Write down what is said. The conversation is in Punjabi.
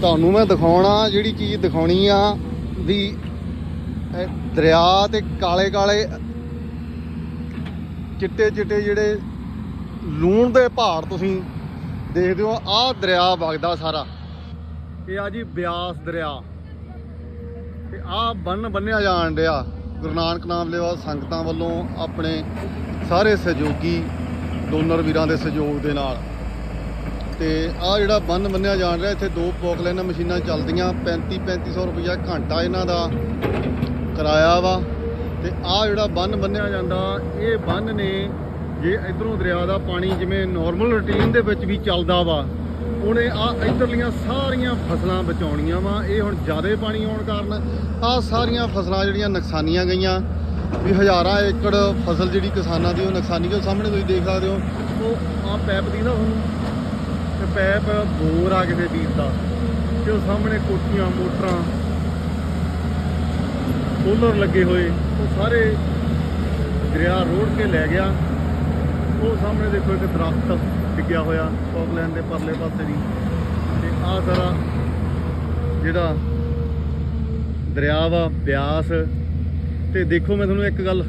ਤੁਹਾਨੂੰ ਮੈਂ ਦਿਖਾਉਣਾ ਜਿਹੜੀ ਚੀਜ਼ ਦਿਖਾਉਣੀ ਆ, ਵੀ ਦਰਿਆ ਤੇ ਕਾਲੇ ਕਾਲੇ ਚਿੱਟੇ ਚਿੱਟੇ ਜਿਹੜੇ ਲੂਣ ਦੇ ਪਹਾੜ ਤੁਸੀਂ ਦੇਖਦੇ ਹੋ, ਆਹ ਦਰਿਆ ਵਗਦਾ ਸਾਰਾ। ਇਹ ਆ ਜੀ ਬਿਆਸ ਦਰਿਆ। ਤੇ ਆਹ ਬੰਨ ਬੰਨਿਆ ਜਾਣ ਡਿਆ। ਗੁਰੂ ਨਾਨਕ ਨਾਮ ਲੈਵਾ ਸੰਗਤਾਂ ਵੱਲੋਂ ਆਪਣੇ ਸਾਰੇ ਸਹਿਯੋਗੀ, ਡੋਨਰ ਵੀਰਾਂ ਦੇ ਸਹਿਯੋਗ ਦੇ ਨਾਲ। ਤੇ ਆ ਜਿਹੜਾ ਬੰਨ ਮੰਨਿਆ ਜਾਣ ਰਿਹਾ, ਇੱਥੇ ਦੋ ਪੋਕਲੈਨ ਮਸ਼ੀਨਾਂ ਚੱਲਦੀਆਂ 35 3500 ਰੁਪਇਆ ਘੰਟਾ ਇਹਨਾਂ ਦਾ ਕਿਰਾਇਆ ਵਾ। ਤੇ ਆ ਜਿਹੜਾ ਬੰਨ ਬੰਨਿਆ ਜਾਂਦਾ, ਇਹ ਬੰਨ ਨੇ ਜੇ ਇਧਰੋਂ ਦਰਿਆ ਦਾ ਪਾਣੀ ਜਿਵੇਂ ਨਾਰਮਲ ਰੂਟੀਨ ਦੇ ਵਿੱਚ ਵੀ ਚੱਲਦਾ ਵਾ, ਉਹਨੇ ਆ ਇਧਰਲੀਆਂ ਸਾਰੀਆਂ ਫਸਲਾਂ ਬਚਾਉਣੀਆਂ ਵਾ। ਇਹ ਹੁਣ ਜ਼ਿਆਦਾ ਪਾਣੀ ਆਉਣ ਕਾਰਨ ਆ ਸਾਰੀਆਂ ਫਸਲਾਂ ਜਿਹੜੀਆਂ ਨੁਕਸਾਨੀਆਂ ਗਈਆਂ। ਵੀ ਹਜ਼ਾਰਾਂ ਏਕੜ ਫਸਲ ਜਿਹੜੀ ਕਿਸਾਨਾਂ ਦੀ ਉਹ ਨੁਕਸਾਨੀ ਗਈ ਸਾਹਮਣੇ ਤੁਸੀਂ ਦੇਖ ਸਕਦੇ ਹੋ, ਉਹ ਆ ਪੈਪ ਦੀ ਨਾ ਹੁਣ ਪੈਪ ਬੋਰ ਆ ਕਿਸੇ ਵੀਰ ਦਾ ਤੇ ਉਹ ਸਾਹਮਣੇ ਕੋਠੀਆਂ, ਮੋਟਰਾਂ ਸੋਲਰ ਲੱਗੇ ਹੋਏ, ਉਹ ਸਾਰੇ ਦਰਿਆ ਰੋੜ ਕੇ ਲੈ ਗਿਆ। ਉਹ ਸਾਹਮਣੇ ਦੇਖੋ ਇੱਕ ਦਰਖਤ ਡਿੱਗਿਆ ਹੋਇਆ ਸੌਕਲੈਂਡ ਦੇ ਪਰਲੇ ਪਾਸੇ ਦੀ। ਤੇ ਆਹ ਸਾਰਾ ਜਿਹੜਾ ਦਰਿਆ ਵਾ, ਬਿਆਸ, ਤੇ ਦੇਖੋ ਮੈਂ ਤੁਹਾਨੂੰ ਇੱਕ ਗੱਲ